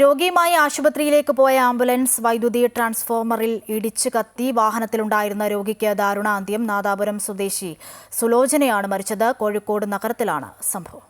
രോഗിയുമായി ആശുപത്രിയിലേക്ക് പോയ ആംബുലൻസ് വൈദ്യുതി ട്രാൻസ്ഫോമറിൽ ഇടിച്ചു കത്തി വാഹനത്തിലുണ്ടായിരുന്ന രോഗിക്ക് ദാരുണാന്ത്യം നാദാപുരം സ്വദേശി സുലോചനയാണ് മരിച്ചത്. കോഴിക്കോട് നഗരത്തിലാണ് സംഭവം.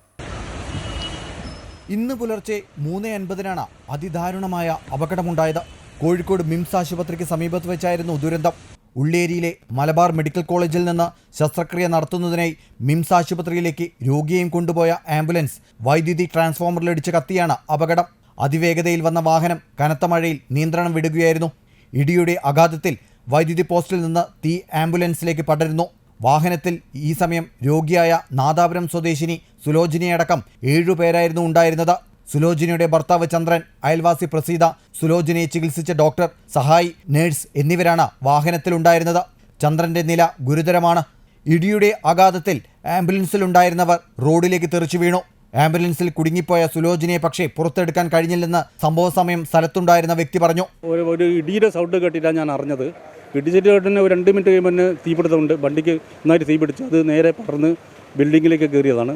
ഇന്ന് പുലർച്ചെ മൂന്ന് അൻപതിനാണ് അതിദാരുണമായ അപകടമുണ്ടായത്. കോഴിക്കോട് മിംസ് ആശുപത്രിക്ക് സമീപത്ത് വെച്ചായിരുന്നു ദുരന്തം. ഉള്ളേരിയിലെ മലബാർ മെഡിക്കൽ കോളേജിൽ നിന്ന് ശസ്ത്രക്രിയ നടത്തുന്നതിനായി മിംസ് ആശുപത്രിയിലേക്ക് രോഗിയെയും കൊണ്ടുപോയ ആംബുലൻസ് വൈദ്യുതി ട്രാൻസ്ഫോമറിലിടിച്ച് കത്തിയാണ് അപകടം. അതിവേഗതയിൽ വന്ന വാഹനം കനത്ത മഴയിൽ നിയന്ത്രണം വിടുകയായിരുന്നു. ഇടിയുടെ ആഘാതത്തിൽ വൈദ്യുതി പോസ്റ്റിൽ നിന്ന് തീ ആംബുലൻസിലേക്ക് പടരുന്നു. വാഹനത്തിൽ ഈ സമയം രോഗിയായ നാദാപുരം സ്വദേശിനി സുലോചിനിയടക്കം ഏഴുപേരായിരുന്നു ഉണ്ടായിരുന്നത്. സുലോചിനിയുടെ ഭർത്താവ് ചന്ദ്രൻ അയൽവാസി പ്രസീത സുലോചിനിയെ ചികിത്സിച്ച ഡോക്ടർ സഹായി നേഴ്സ് എന്നിവരാണ് വാഹനത്തിലുണ്ടായിരുന്നത് ചന്ദ്രന്റെ നില ഗുരുതരമാണ്. ഇടിയുടെ ആഘാതത്തിൽ ആംബുലൻസിലുണ്ടായിരുന്നവർ റോഡിലേക്ക് തെറിച്ചു വീണു. ആംബുലൻസിൽ കുടുങ്ങിപ്പോയ സുലോചിനെ പക്ഷേ പുറത്തെടുക്കാൻ കഴിഞ്ഞില്ലെന്ന് സംഭവ സമയം സ്ഥലത്തുണ്ടായിരുന്ന വ്യക്തി പറഞ്ഞു. ഒരു ഒരു ഇടിയുടെ സൗണ്ട് കേട്ടില്ല ഞാൻ അറിഞ്ഞത്. ഇടിച്ചിട്ട് തന്നെ ഒരു രണ്ട് മിനിറ്റ് കഴിയുമ്പോൾ തന്നെ തീപിടുത്തമുണ്ട് വണ്ടിക്ക് നന്നായിട്ട് തീപിടിച്ചു അത് നേരെ പറന്ന് ബിൽഡിങ്ങിലേക്ക് കയറിയതാണ്.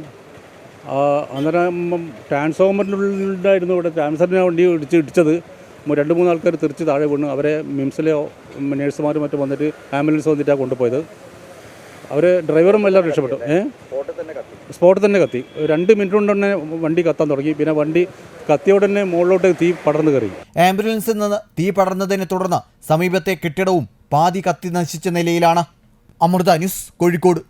അന്നേരം ട്രാൻസ്ഫോമറിനുണ്ടായിരുന്നു ഇവിടെ. ട്രാൻസ്ഫോമറിനെ വണ്ടി ഇടിച്ച് ഇടിച്ചത്. രണ്ട് മൂന്ന് ആൾക്കാർ തിരിച്ച് താഴെ വീണു. അവരെ മിംസിലെ നേഴ്സുമാരും മറ്റും വന്നിട്ട് ആംബുലൻസ് വന്നിട്ടാണ് കൊണ്ടുപോയത്. അവർ ഡ്രൈവറും എല്ലാം രക്ഷപ്പെട്ടു. ഏ? സ്പോട്ടിൽ തന്നെ കത്തി. രണ്ട് മിനിറ്റ് കൊണ്ട് തന്നെ വണ്ടി കത്താൻ തുടങ്ങി. പിന്നെ വണ്ടി കത്തിയ ഉടനെ മുകളിലോട്ട് തീ പടർന്നു കയറി. ആംബുലൻസിൽ നിന്ന് തീ പടർന്നതിനെ തുടർന്ന് സമീപത്തെ കെട്ടിടവും പാതി കത്തി നശിച്ച നിലയിലാണ്. അമൃത ന്യൂസ് കോഴിക്കോട്.